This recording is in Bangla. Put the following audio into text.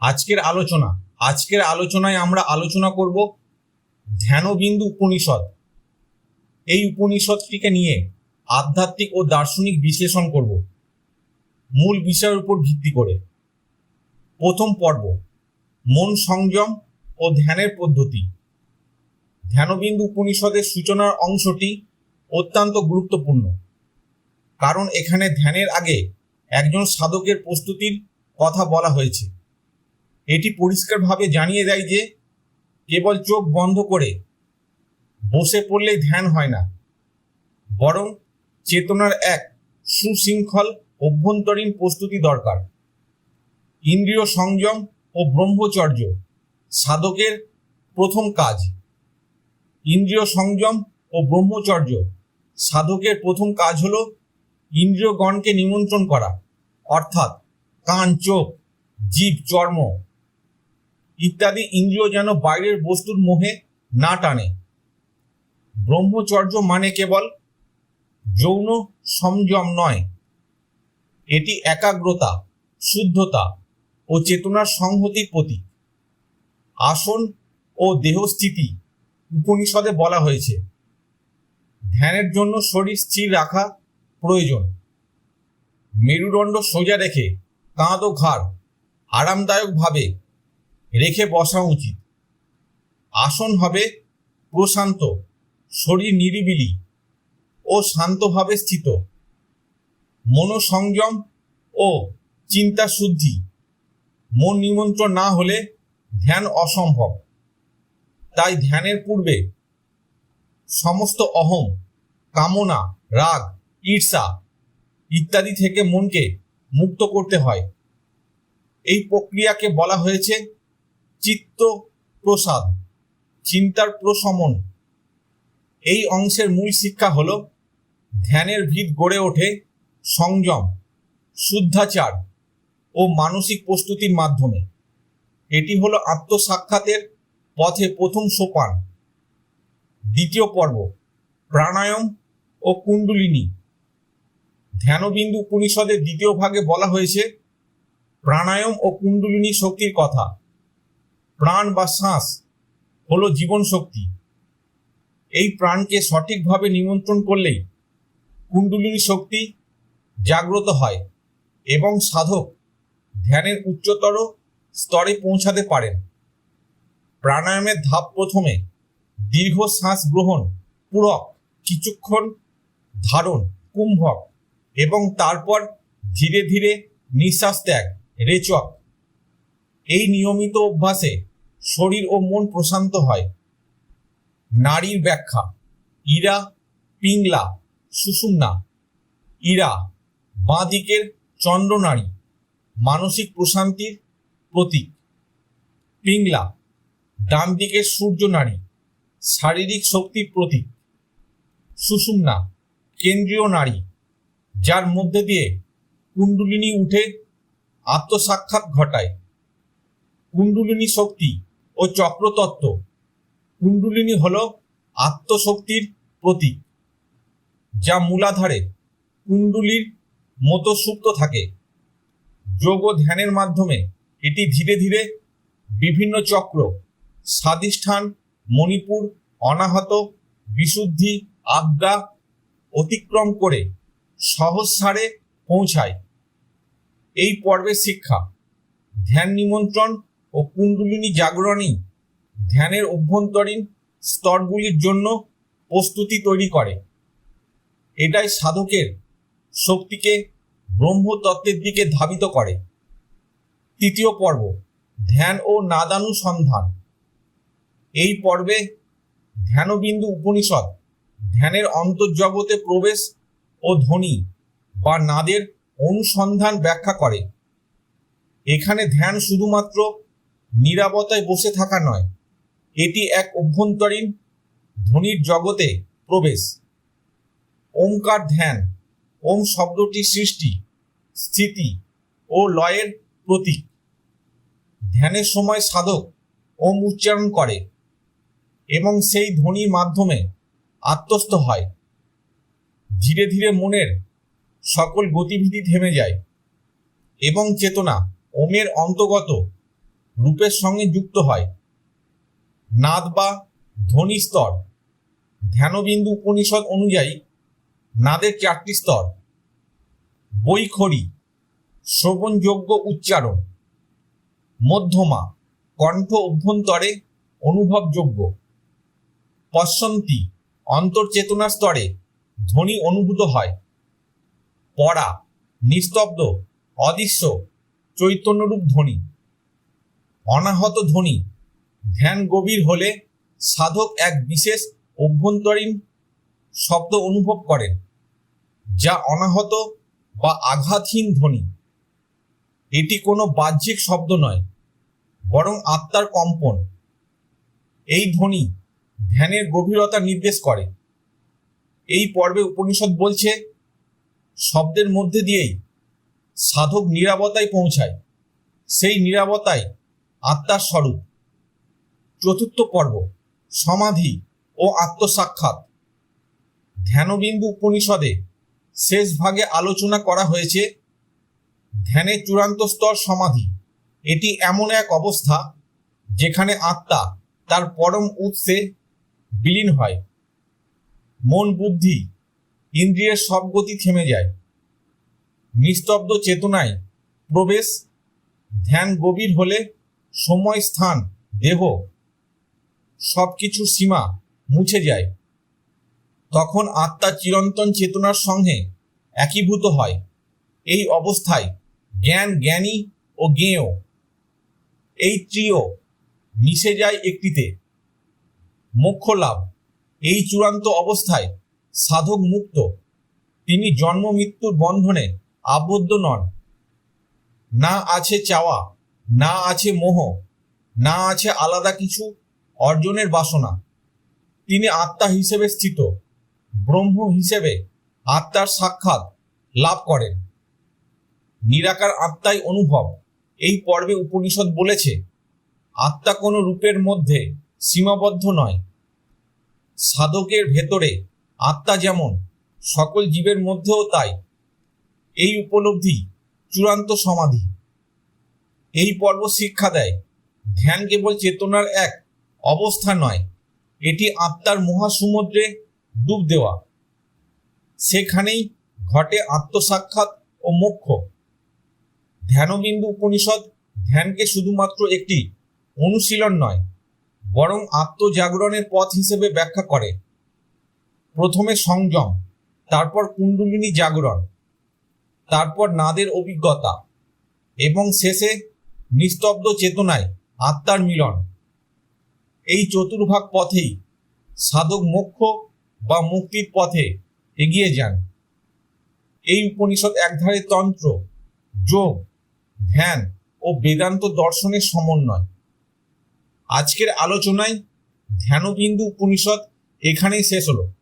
আজকের আলোচনা, আজকের আলোচনায় আমরা আলোচনা করব ধ্যানবিন্দু উপনিষদ। এই উপনিষদটিকে নিয়ে আধ্যাত্মিক ও দার্শনিক বিশ্লেষণ করব। মূল বিষয়ের উপর ভিত্তি করে। প্রথম পর্ব, মন সংযম ও ধ্যানের পদ্ধতি। ধ্যানবিন্দু উপনিষদের সূচনার অংশটি অত্যন্ত গুরুত্বপূর্ণ। কারণ এখানে ধ্যানের আগে একজন সাধকের প্রস্তুতির কথা বলা হয়েছে। এটি পরিষ্কারভাবে জানিয়ে দেয় যে কেবল চোখ বন্ধ করে বসে পড়লেই ধ্যান হয় না। বরং চেতনার এক সুশৃঙ্খল, অভ্যন্তরীণ প্রস্তুতি দরকার। ইন্দ্রিয় সংযম ও ব্রহ্মচর্য সাধকের প্রথম কাজ। ইন্দ্রিয় সংযম ও ব্রহ্মচর্য সাধকের প্রথম কাজ হলো ইন্দ্রিয়গণকে নিমন্ত্রণ করা। অর্থাৎ কান, চোখ জীব চর্ম ইত্যাদি ইন্দ্রিয় যেন বাইরের বস্তুর মোহে না টানে। ব্রহ্মচর্য মানে কেবল যৌন সংযম নয়। এটি একাগ্রতা, শুদ্ধতা ও চেতনার সংহতির প্রতীক। আসন ও দেহস্থিতি উপনিষদে বলা হয়েছে। ধ্যানের জন্য শরীর স্থির রাখা প্রয়োজন। মেরুদণ্ড সোজা রেখে কাঁধ ও ঘাড় আরামদায়কভাবে রেখে বসা উচিত। আসন হবে প্রশান্ত, শরীর নিরিবিলি ও শান্তভাবে স্থিত। মনোসংযম ও চিন্তা শুদ্ধি মন নিমন্ত্রণ না হলে ধ্যান অসম্ভব। তাই ধ্যানের পূর্বে সমস্ত অহম, কামনা, রাগ, ঈর্ষা ইত্যাদি থেকে মনকে মুক্ত করতে হয়। এই প্রক্রিয়াকে বলা হয়েছে চিত্ত প্রসাদ চিন্তার প্রশমন। এই অংশের মূল শিক্ষা হল ধ্যানের ভিত গড়ে ওঠে সংযম, শুদ্ধাচার ও মানসিক প্রস্তুতির মাধ্যমে। এটি হলো আত্মসাক্ষাতের পথে প্রথম সোপান। দ্বিতীয় পর্ব, প্রাণায়াম ও কুণ্ডলিনী। ধ্যানবিন্দু উপনিষদের দ্বিতীয় ভাগে বলা হয়েছে, প্রাণায়াম ও কুণ্ডলিনী শক্তির কথা। প্রাণ বা শ্বাস হলো জীবন শক্তি। এই প্রাণকে সঠিকভাবে নিমন্ত্রণ করলেই কুণ্ডলিনী শক্তি জাগ্রত হয় এবং সাধক ধ্যানের উচ্চতর স্তরে পৌঁছাতে পারেন। প্রাণায়ামের ধাপ প্রথমে দীর্ঘ শ্বাস গ্রহণ, পূরক, কিছুক্ষণ ধারণ, কুম্ভক এবং তারপর ধীরে ধীরে নিঃশ্বাস ত্যাগ, রেচক। এই নিয়মিত অভ্যাসে শরীর ও মন প্রশান্ত হয়। নারীর ব্যাখ্যা, ইরা, পিংলা, সুষুম্না। ইরা, বাঁ দিকের চন্দ্রনারী, মানসিক প্রশান্তির প্রতীক। পিংলা, ডান দিকের সূর্য নারী শারীরিক শক্তির প্রতীক। সুষুম্না, কেন্দ্রীয় নারী, যার মধ্যে দিয়ে কুণ্ডলিনী উঠে আত্মসাক্ষাৎ ঘটায়। কুণ্ডলিনী শক্তি ও চক্রতত্ত্ব। কুণ্ডলিনী হল আত্মশক্তির প্রতীক, যা মূলাধারে কুণ্ডলীর মতো সুপ্ত থাকে। যোগ ও ধ্যানের মাধ্যমে এটি ধীরে ধীরে বিভিন্ন চক্র, স্বাধিষ্ঠান, মণিপুর, অনাহত, বিশুদ্ধি, আজ্ঞা অতিক্রম করে সহস্রারে পৌঁছায়। এই পর্বের শিক্ষা, ধ্যান নিমন্ত্রণ ও কুণ্ডলিনী জাগরণী ধ্যানের অভ্যন্তরীণ স্তরগুলির জন্য প্রস্তুতি তৈরি করে। এটাই সাধকের শক্তিকে ব্রহ্মতত্ত্বের দিকে ধাবিত করে। তৃতীয় পর্ব, ধ্যান ও নাদানুসন্ধান। এই পর্বে ধ্যানবিন্দু উপনিষদ, ধ্যানের অন্তর্জগতে প্রবেশ ও ধ্বনি বা নাদের অনুসন্ধান ব্যাখ্যা করে। এখানে ধ্যান শুধুমাত্র নিরাপত্তায় বসে থাকা নয়। এটি এক অভ্যন্তরীণ ধ্বনির জগতে প্রবেশ। ওমকার ধ্যান, ওম শব্দটি সৃষ্টি, স্থিতি ও লয়ের প্রতীক। ধ্যানের সময় সাধক ওম উচ্চারণ করে এবং সেই ধ্বনির মাধ্যমে আত্মস্থ হয়। ধীরে ধীরে মনের সকল গতিবিধি থেমে যায় এবং চেতনা ওমের অন্তর্গত রূপের সঙ্গে যুক্ত হয়। নাদ বা ধ্বনি স্তর। ধ্যানবিন্দু উপনিষদ অনুযায়ী নাদের চারটি স্তর। বৈখরি শ্রবণযোগ্য উচ্চারণ। মধ্যমা, কণ্ঠ অভ্যন্তরে অনুভবযোগ্য। পশ্বন্তী অন্তর্চেতনা স্তরে ধ্বনি অনুভূত হয়। পড়া, নিস্তব্ধ, অদৃশ্য, চৈতন্যরূপ ধ্বনি। অনাহত ধ্বনি ধ্যান গভীর হলে সাধক এক বিশেষ অভ্যন্তরীণ শব্দ অনুভব করেন, যা অনাহত বা আঘাতহীন ধ্বনি। এটি কোনো বাহ্যিক শব্দ নয়, বরং আত্মার কম্পন। এই ধ্বনি ধ্যানের গভীরতা নির্দেশ করে। এই পর্বে উপনিষদ বলছে, শব্দের মধ্যে দিয়েই সাধক নিরাপত্তায় পৌঁছায়। সেই নিরাপত্তায় আত্মার স্বরূপ। চতুর্থ পর্ব, সমাধি ও আত্মসাক্ষাৎ। ধ্যানবিন্দু উপনিষদে শেষ ভাগে আলোচনা করা হয়েছে, ধ্যানের চূড়ান্ত স্তর সমাধি। এটি এমন এক অবস্থা যেখানে আত্মা তার পরম উৎসে বিলীন হয়। মন বুদ্ধি ইন্দ্রিয়ের সব গতি থেমে যায়। নিস্তব্ধ চেতনায় প্রবেশ, ধ্যান গভীর হলে সময় স্থান দেহ সব কিছুর সীমা মুছে যায়। তখন আত্মা চিরন্তন চেতনার সঙ্গে একীভূত হয়। এই অবস্থায় জ্ঞান জ্ঞানী ও জ্ঞেয়, এই ত্রিয় মিশে যায় একটিতে। মোক্ষ লাভ, এই চূড়ান্ত অবস্থায় সাধক মুক্ত, তিনি জন্ম মৃত্যুর বন্ধনে আবদ্ধ নন। না আছে চাওয়া না আছে মোহ, না আছে আলাদা কিছু অর্জনের বাসনা। তিনি আত্মা হিসেবে স্থিত, ব্রহ্ম হিসেবে আত্মার সাক্ষাৎ লাভ করেন। নিরাকার আত্মাই অনুভব, এই পর্বে উপনিষদ বলেছে, আত্মা কোনো রূপের মধ্যে সীমাবদ্ধ নয়। সাধকের ভেতরে আত্মা যেমন সকল জীবের মধ্যেও তাই, এই উপলব্ধি চূড়ান্ত সমাধি। এই পর্ব শিক্ষা দেয়। ধ্যান কেবল চেতনার এক অবস্থা নয়, এটি আত্মার মহাসমুদ্রে ডুব দেওয়া। সেখানেই ঘটে আত্মসাক্ষাৎ ও মোক্ষ। ধ্যানবিন্দু উপনিষদ ধ্যানকে শুধুমাত্র একটি অনুশীলন নয়, বরং আত্মজাগরণের পথ হিসেবে ব্যাখ্যা করে। প্রথমে সংযম, তারপর কুণ্ডলিনী জাগরণ, তারপর নাদের অভিজ্ঞতা, এবং শেষে নিস্তব্ধ চেতনায় আত্মার মিলন। এই চতুর্ভাগ পথেই সাধক মোক্ষ বা মুক্তির পথে এগিয়ে যান। এই উপনিষদ একধারে তন্ত্র, যোগ, ধ্যান ও বেদান্ত দর্শনের সমন্বয়। আজকের আলোচনায় ধ্যানবিন্দু উপনিষদ এখানেই শেষ হলো।